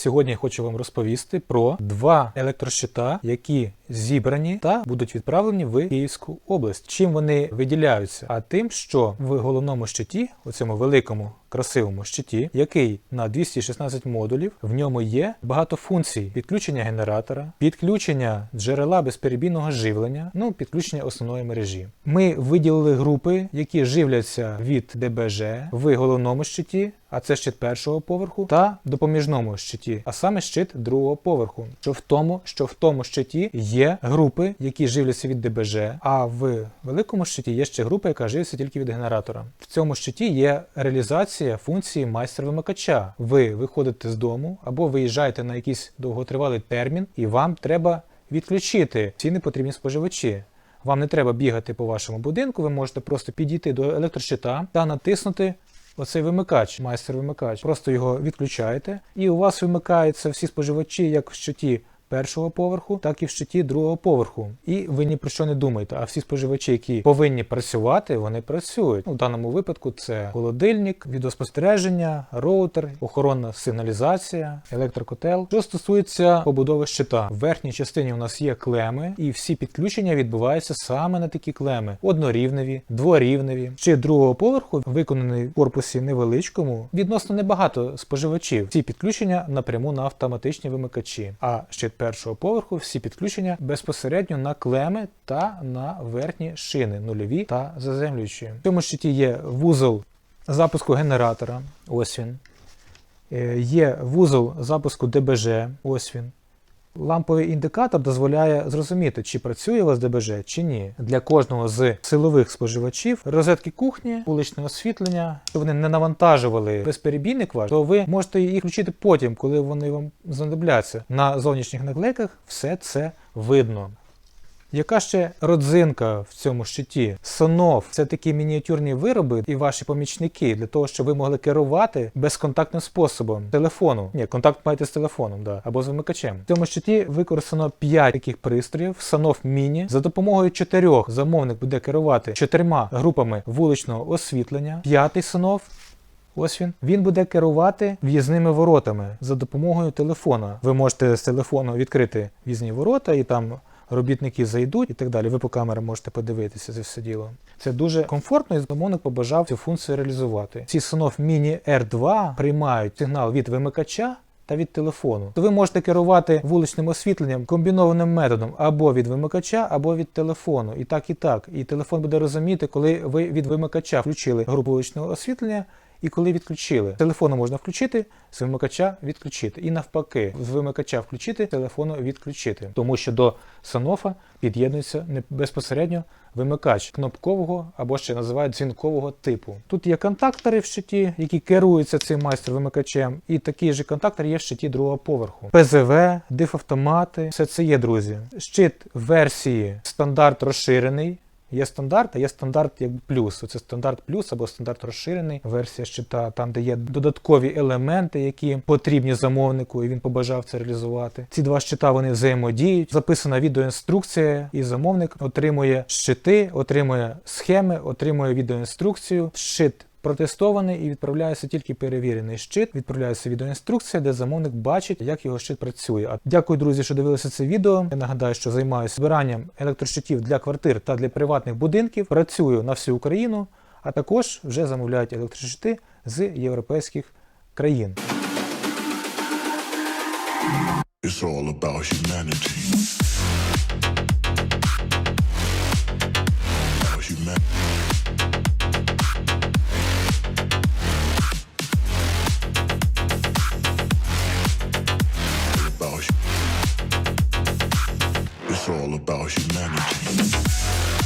Сьогодні я хочу вам розповісти про два електрощита, які зібрані та будуть відправлені в Київську область. Чим вони виділяються? А тим, що в головному щиті, у цьому великому красивому щиті, який на 216 модулів, в ньому є багато функцій: підключення генератора, підключення джерела безперебійного живлення, ну підключення основної мережі. Ми виділили групи, які живляться від ДБЖ в головному щиті, а це щит першого поверху, та допоміжному щиті, а саме щит другого поверху. Що в тому, що в тому щиті є групи, які живляться від ДБЖ, а в великому щиті є ще група, яка живиться тільки від генератора. В цьому щиті є реалізація функції майстер-вимикача. Ви виходите з дому або виїжджаєте на якийсь довготривалий термін, і вам треба відключити ці непотрібні споживачі. Вам не треба бігати по вашому будинку, ви можете просто підійти до електрощита та натиснути оцей вимикач, майстер-вимикач. Просто його відключаєте, і у вас вимикаються всі споживачі як в щиті першого поверху, так і в щиті другого поверху. І ви ні про що не думаєте. А всі споживачі, які повинні працювати, вони працюють. У даному випадку це холодильник, відеоспостереження, роутер, охоронна сигналізація, електрокотел. Що стосується побудови щита, в верхній частині у нас є клеми, і всі підключення відбуваються саме на такі клеми: однорівневі, дворівневі. Щит другого поверху виконаний в корпусі невеличкому, відносно небагато споживачів. Ці підключення напряму на автоматичні вимикачі. А щит першого поверху всі підключення безпосередньо на клеми та на верхні шини, нульові та заземлюючі. В цьому щиті є вузол запуску генератора. Ось він. Е, Є вузол запуску ДБЖ. Ось він. Ламповий індикатор дозволяє зрозуміти, чи працює вас ДБЖ, чи ні. Для кожного з силових споживачів розетки кухні, вуличне освітлення, що вони не навантажували безперебійник ваш, то ви можете їх включити потім, коли вони вам знадобляться. На зовнішніх наклейках все це видно. Яка ще родзинка в цьому щиті? Сонов це такі мініатюрні вироби і ваші помічники для того, щоб ви могли керувати безконтактним способом телефону. Ні, контакт маєте з телефоном, да, або з вимикачем. В цьому щиті використано 5 таких пристроїв, Сонов Міні. За допомогою чотирьох замовник буде керувати чотирма групами вуличного освітлення. П'ятий Сонов Ось він. Він буде керувати в'їзними воротами за допомогою телефона. Ви можете з телефону відкрити в'їзні ворота і там. Робітники зайдуть і так далі. Ви по камерам можете подивитися це все діло. Це дуже комфортно, і замовник побажав цю функцію реалізувати. Ці Sonoff Mini R2 приймають сигнал від вимикача та від телефону. То ви можете керувати вуличним освітленням комбінованим методом або від вимикача, або від телефону. І так, і так. І телефон буде розуміти, коли ви від вимикача включили групу вуличного освітлення. І коли відключили, телефону можна включити, з вимикача відключити. І навпаки, з вимикача включити, телефону відключити. Тому що до санофа під'єднується не безпосередньо вимикач кнопкового або ще називають дзвінкового типу. Тут є контактори в щиті, які керуються цим майстер-вимикачем, і такий же контактор є в щиті другого поверху. ПЗВ, дифавтомати, все це є, друзі. Щит версії стандарт розширений. Є стандарт, а є стандарт як плюс. Це стандарт плюс або стандарт розширений версія щита, там де є додаткові елементи, які потрібні замовнику, і він побажав це реалізувати. Ці два щита вони взаємодіють. Записана відеоінструкція, і замовник отримує щити, отримує схеми, отримує відеоінструкцію. Щит Протестований і відправляється тільки перевірений щит. Відправляється відеоінструкція, де замовник бачить, як його щит працює. А дякую, друзі, що дивилися це відео. Я нагадаю, що займаюся збиранням електрощитів для квартир та для приватних будинків. Працюю на всю Україну, а також вже замовляють електрощити з європейських країн. It's all about humanity. All about humanity.